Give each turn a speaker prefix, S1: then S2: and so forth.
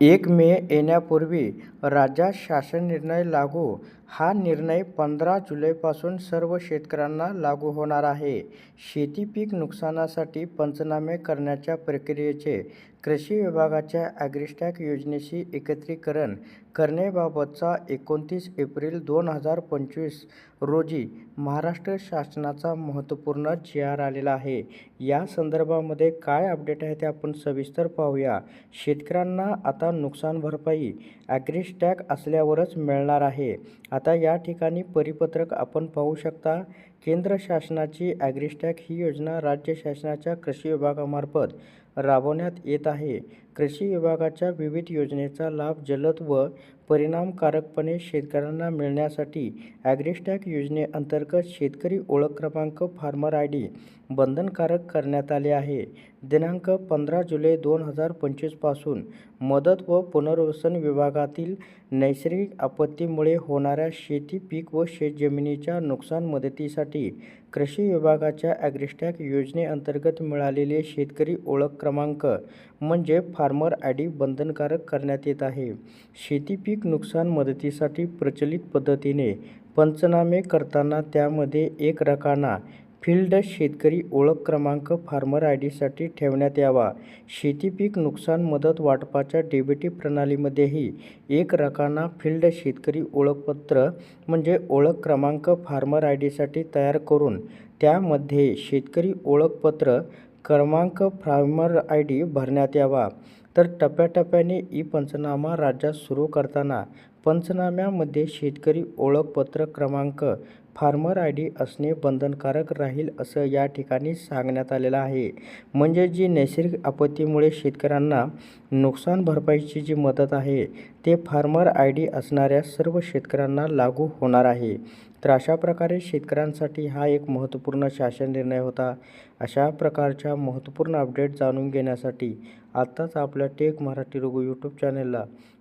S1: एक मे येण्यापूर्वी राज्यात शासन निर्णय लागू हा निर्णय पंधरा जुलैपासून सर्व शेतकऱ्यांना लागू होणार आहे. शेती पीक नुकसानासाठी पंचनामे करण्याच्या प्रक्रियेचे कृषी विभागाच्या ॲग्रिस्टॅक योजनेशी एकत्रीकरण करण्याबाबतचा एकोणतीस एप्रिल दोन हजार पंचवीस रोजी महाराष्ट्र शासनाचा महत्त्वपूर्ण जी आर आलेला आहे. या संदर्भामध्ये काय अपडेट आहे ते आपण सविस्तर पाहूया. शेतकऱ्यांना आता आता नुकसान भरपाई ॲग्रीस्टॅक असल्यावरच मिळणार आहे. आता या ठिकाणी परिपत्रक आपण पाहू शकता. केंद्र शासनाची ॲग्रीस्टॅक ही योजना राज्य शासनाच्या कृषी विभागामार्फत राबवण्यात येत आहे. कृषी विभागाच्या विविध योजनेचा लाभ जलद व परिणामकारकपणे शेतकऱ्यांना मिळण्यासाठी ॲग्रिस्टॅक योजनेअंतर्गत शेतकरी ओळख क्रमांक फार्मर आय डी बंधनकारक करण्यात आले आहे. दिनांक पंधरा जुलै दोन हजार पंचवीसपासून मदत व पुनर्वसन विभागातील नैसर्गिक आपत्तीमुळे होणाऱ्या शेती पीक व शेतजमिनीच्या नुकसान मदतीसाठी कृषी विभागाच्या ॲग्रीस्टॅक योजनेअंतर्गत मिळालेले शेतकरी ओळख क्रमांक म्हणजे फार्मर आय डी बंधनकारक करण्यात येत आहे. शेती पीक पीक नुकसान मदतीसाठी प्रचलित पद्धतीने पंचनामे करताना त्यामध्ये एक रकाना फील्ड शेतकरी ओळख क्रमांक फार्मर आय डीसाठी ठेवण्यात यावा. शेती पीक नुकसान मदत वाटपाच्या डेबिटी प्रणालीमध्येही एक रकाना फिल्ड शेतकरी ओळखपत्र म्हणजे ओळख क्रमांक फार्मर आय डीसाठी तयार करून त्यामध्ये शेतकरी ओळखपत्र क्रमांक फार्मर आय डी भरण्यात यावा. तर टप्प्याटप्प्याने ई पंचनामा राज्यात सुरू करताना पंचनाम्यामध्ये शेतकरी ओळखपत्र क्रमांक फार्मर आयडी असणे बंधनकारक राहील असं या ठिकाणी सांगण्यात आलेलं आहे. म्हणजे जी नैसर्गिक आपत्तीमुळे शेतकऱ्यांना नुकसान भरपाईची जी मदत आहे ते फार्मर आयडी असणाऱ्या सर्व शेतकऱ्यांना लागू होणार आहे. तर अशा प्रकारे शेतकऱ्यांसाठी हा एक महत्त्वपूर्ण शासन निर्णय होता. अशा प्रकारच्या महत्त्वपूर्ण अपडेट जाणून घेण्यासाठी आत्ताच आपल्या टेक मराठी रघु यूट्यूब चॅनलला